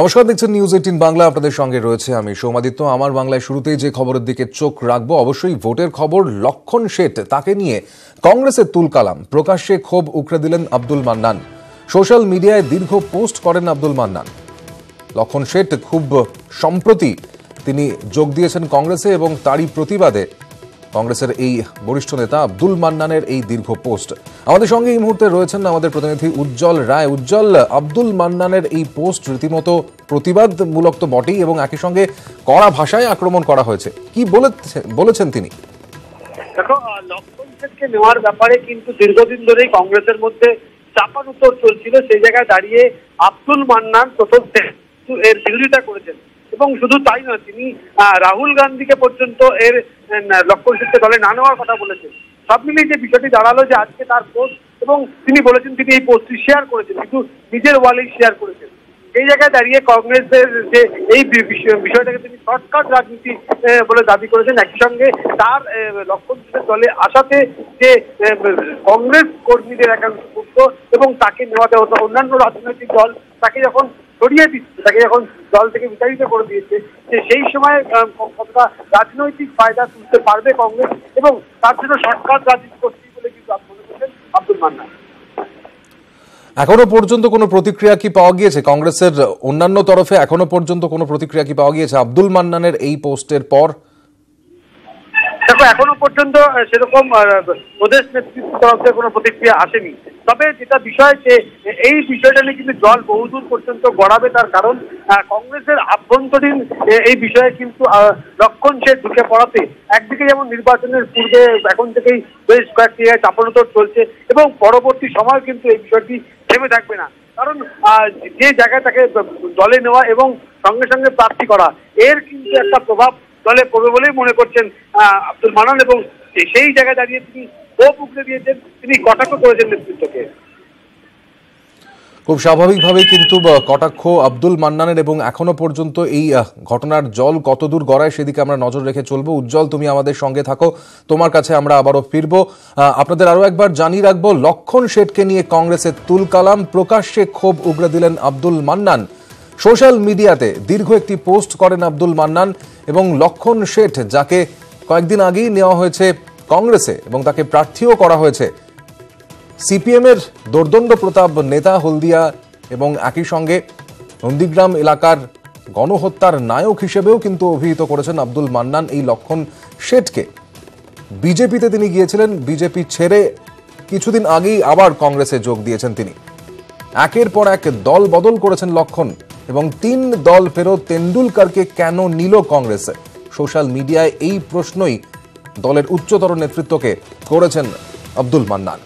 নমস্কার, দেখছেন news eighteen Bangla, আপনাদের সঙ্গে রয়েছে আমি সৌমাদিত্য। আমার বাংলায় শুরুতেই যে খবরের দিকে চোখ রাখব, অবশ্যই ভোটের খবর লক্ষণ শেঠ তাকে নিয়ে কংগ্রেসের তুলকালাম প্রকাশ্যে ক্ষোভ উকড়ে দিলেন আব্দুল মান্নান। সোশ্যাল মিডিয়ায় দীর্ঘ পোস্ট করেন আব্দুল মান্নান। লক্ষণ শেঠ খুব সম্প্রতি তিনি যোগ দিয়েছেন কংগ্রেসে এবং তারই প্রতিবাদে কংগ্রেসের এই বরিষ্ঠ নেতা আব্দুল মান্নানের এই দীর্ঘ পোস্ট। আমাদের সঙ্গে এই মুহূর্তে রয়েছেন আমাদের প্রতিনিধি উজ্জ্বল রায়। উজ্জ্বল, আব্দুল মান্নানের এই পোস্ট রীতিমতো প্রতিবাদমূলক তো বটেই এবং একই সঙ্গে কড়া ভাষায় আক্রমণ করা হয়েছে। কি বলেছেন তিনি? দেখো লক্ষণ সেনকে নেওয়ার ব্যাপারে কিন্তু দীর্ঘদিন ধরেই কংগ্রেসের মধ্যে চাপান উত্তর চলছিল। সেই জায়গায় দাঁড়িয়ে আব্দুল মান্নান প্রথম এর বিরোধিতা করেছেন। এবং শুধু তাই নয়, তিনি রাহুল গান্ধীকে পর্যন্ত এর লক্ষণ সেনকে দলে না নেওয়ার কথা বলেছেন। সব মিলিয়ে যে বিষয়টি দাঁড়াল যে আজকে তার পোস্ট এবং তিনি বলেছেন তিনি এই পোস্টটি শেয়ার করেছেন, কিন্তু নিজের ওয়ালেই শেয়ার করেছেন। এই জায়গায় দাঁড়িয়ে কংগ্রেসের যে এই বিষয়টাকে তিনি শর্টকাট রাজনীতি বলে দাবি করেছেন। একই সঙ্গে তার লক্ষণ দলে আসাতে যে কংগ্রেস কর্মীদের একাংশ এবং তাকে নেওয়া দেওয়া অন্যান্য রাজনৈতিক দল তাকে যখন সরিয়ে দিচ্ছে, তাকে যখন দল থেকে বিতাড়িত করে দিয়েছে। যে সেই সময় কতটা রাজনৈতিক ফায়দা তুলতে পারবে কংগ্রেস এবং তার জন্য সরকার রাজনীতি করছে বলে কিন্তু মনে করছেন আব্দুল মান্না এখনও পর্যন্ত কোনো প্রতিক্রিয়া কি পাওয়া গিয়েছে? কংগ্রেসের অন্যান্য তরফে এখনও পর্যন্ত কোনো প্রতিক্রিয়া কি পাওয়া গিয়েছে আব্দুল মান্নানের এই পোস্টের পর? দেখো এখনও পর্যন্ত সেরকম প্রদেশ নেতৃত্বের তরফ থেকে কোনো প্রতিক্রিয়া আসেনি। তবে যেটা বিষয়, যে, এই বিষয়টা নিয়ে কিন্তু জল বহুদূর পর্যন্ত গড়াবে তার কারণ কংগ্রেসের আভ্যন্তরীণ এই বিষয়ে কিন্তু লক্ষণ সে ঢুকে পড়াতে। একদিকে যেমন নির্বাচনের পূর্বে এখন থেকেই বেশ কয়েকটি চাপানোতর চলছে, এবং পরবর্তী সময় কিন্তু এই বিষয়টি থেমে থাকবে না। কারণ যে জায়গায় তাকে দলে নেওয়া এবং সঙ্গে সঙ্গে প্রার্থী করা, এর কিন্তু একটা প্রভাব দলে পড়বে বলেই মনে করছেন আব্দুল মানান এবং সেই জায়গায় দাঁড়িয়ে তিনি ক্ষোভ উগড়ে দিয়েছেন, তিনি কটাক্ষ করেছেন নেতৃত্বকে? খুব স্বাভাবিকভাবেই কিন্তু কটাক্ষ আব্দুল মান্নানের এবং এখনও পর্যন্ত এই ঘটনার জল কতদূর গড়ায় সেদিকে আমরা নজর রেখে চলবো। উজ্জ্বল, তুমি আমাদের সঙ্গে থাকো, তোমার কাছে আমরা আবারও ফিরবো। আপনাদের আরও একবার জানিয়ে রাখব, লক্ষণ শেঠকে নিয়ে কংগ্রেসের তুল কালাম, প্রকাশ্যে ক্ষোভ উগড়ে দিলেন আব্দুল মান্নান। সোশ্যাল মিডিয়াতে দীর্ঘ একটি পোস্ট করেন আব্দুল মান্নান এবং লক্ষণ শেঠ, যাকে কয়েকদিন আগেই নেওয়া হয়েছে কংগ্রেসে এবং তাকে প্রার্থীও করা হয়েছে। সিপিএমের দোর্দণ্ড প্রতাপ নেতা হলদিয়া এবং একই সঙ্গে নন্দীগ্রাম এলাকার গণহত্যার নায়ক হিসেবেও কিন্তু অভিহিত করেছেন আব্দুল মান্নান এই লক্ষণ শেঠকে। বিজেপিতে তিনি গিয়েছিলেন, বিজেপি ছেড়ে কিছুদিন আগেই আবার কংগ্রেসে যোগ দিয়েছেন তিনি। একের পর এক দল বদল করেছেন লক্ষণ। এবং তিন দল ফেরত তেন্ডুলকারকে কেন নিল কংগ্রেস? সোশ্যাল মিডিয়ায় এই প্রশ্নই দলের উচ্চতর নেতৃত্বকে করেছেন আব্দুল মান্নান।